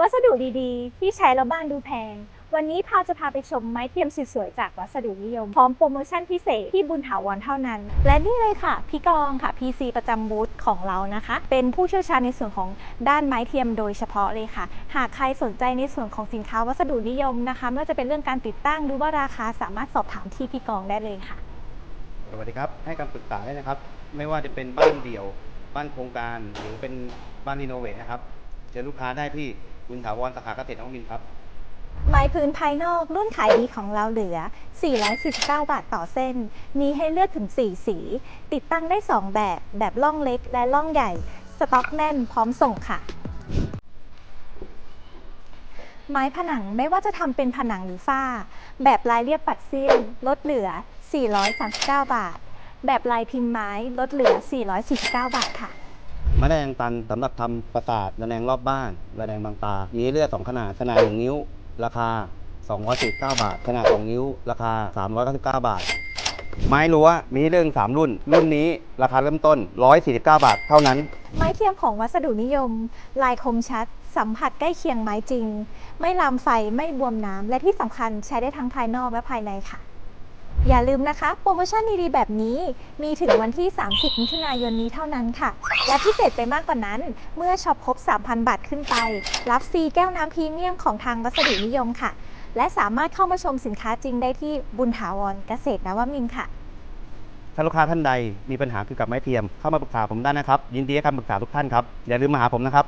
วัสดุดีๆ ที่ใช้แล้วบ้านดูแพง วันนี้พาจะพาไปชมไม้เทียมสวยๆจากวัสดุนิยม พร้อมโปรโมชั่นพิเศษที่บุญถาวรเท่านั้น และนี่เลยค่ะ พี่กองค่ะ PC ประจำบูธของเรานะคะ เป็นผู้เชี่ยวชาญในส่วนของด้านไม้เทียมโดยเฉพาะเลยค่ะ หากใครสนใจในส่วนของสินค้าวัสดุนิยมนะคะไม่ว่าจะเป็นเรื่องการติดตั้งหรือว่าราคาสามารถสอบถามที่พี่กองได้เลยค่ะ สวัสดีครับ ให้คำปรึกษาได้นะครับ ไม่ว่าจะเป็นบ้านเดี่ยว บ้านโครงการ หรือเป็นบ้านรีโนเวทนะครับ เจอลูกค้าได้ที่บุญถาวรสาขาเกษตรน้องมินครับไม้พื้นภายนอกรุ่นขายดีของเราเหลือ 449 บาทต่อเส้น มีให้เลือกถึง 4 สี ติดตั้งได้ 2 แบบ แบบล่องเล็กและล่องใหญ่ สต็อกแน่นพร้อมส่งค่ะ ไม้ผนังไม่ว่าจะทำเป็นผนังหรือฝ้า แบบลายเรียบปัดเสี้ยนลดเหลือ 439 บาท แบบลายพิมพ์ไม้ลดเหลือ 449 บาทค่ะ ม้แรงตันสำหรับทำประสาทระแนงรอบบ้านระแนงบางตา มีเลือกสองขนาดขนาด1นิ้ว ราคา249 บาท ขนาด2นิ้ว ราคา 399 บาท ไม้รั้วมีเรื่อง 3 รุ่น รุ่นนี้ราคาเริ่มต้น 149 บาทเท่านั้น ไม้เทียมของวัสดุนิยม ลายคมชัด สัมผัสใกล้เคียงไม้จริง ไม่ลามไฟไม่บวมน้ำและที่สำคัญใช้ได้ทั้งภายนอกและภายในค่ะ อย่าลืมนะคะ โปรโมชั่นดีๆแบบนี้ มีถึงวันที่ 30มิถุนายนนี้เท่านั้นค่ะ และพิเศษไปมากกว่านั้น เมื่อช็อปครบ 3,000 บาทขึ้นไป รับฟรีแก้วน้ำพรีเมียมของทางวัสดุนิยมค่ะ และสามารถเข้ามาชมสินค้าจริงได้ที่บุญถาวรเกษตรนวมินทร์ค่ะ ถ้าลูกค้าท่านใดมีปัญหาเกี่ยวกับไม้เทียมเข้ามาปรึกษาผมได้นะครับ ยินดีให้คำปรึกษาทุกท่านครับอย่าลืมมาหาผมนะครับ